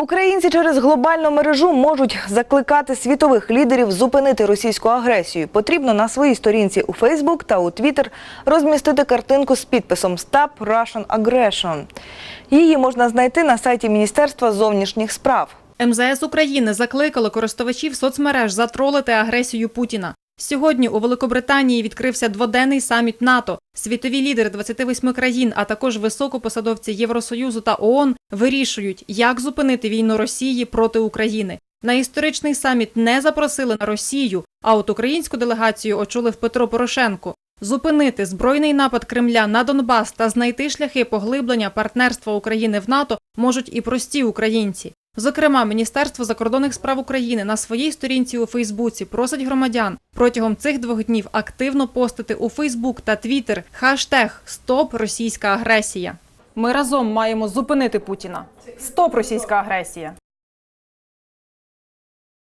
Українці через глобальну мережу можуть закликати світових лідерів зупинити російську агресію. Потрібно на своїй сторінці у Фейсбук та у Твіттер розмістити картинку з підписом «Stop Russian Aggression». Її можна знайти на сайті Міністерства зовнішніх справ. МЗС України закликали користувачів соцмереж затролити агресію Путіна. Сьогодні у Великобританії відкрився дводенний саміт НАТО. Світові лідери 28 країн, а також високопосадовці Євросоюзу та ООН вирішують, як зупинити війну Росії проти України. На історичний саміт не запросили на Росію, а от українську делегацію очолив Петро Порошенко. Зупинити збройний напад Кремля на Донбас та знайти шляхи поглиблення партнерства України в НАТО можуть і прості українці. Зокрема, Міністерство закордонних справ України на своїй сторінці у Фейсбуці просить громадян протягом цих двох днів активно постити у Фейсбук та Твіттер хаштег Стоп російська агресія. Ми разом маємо зупинити Путіна. Стоп російська агресія.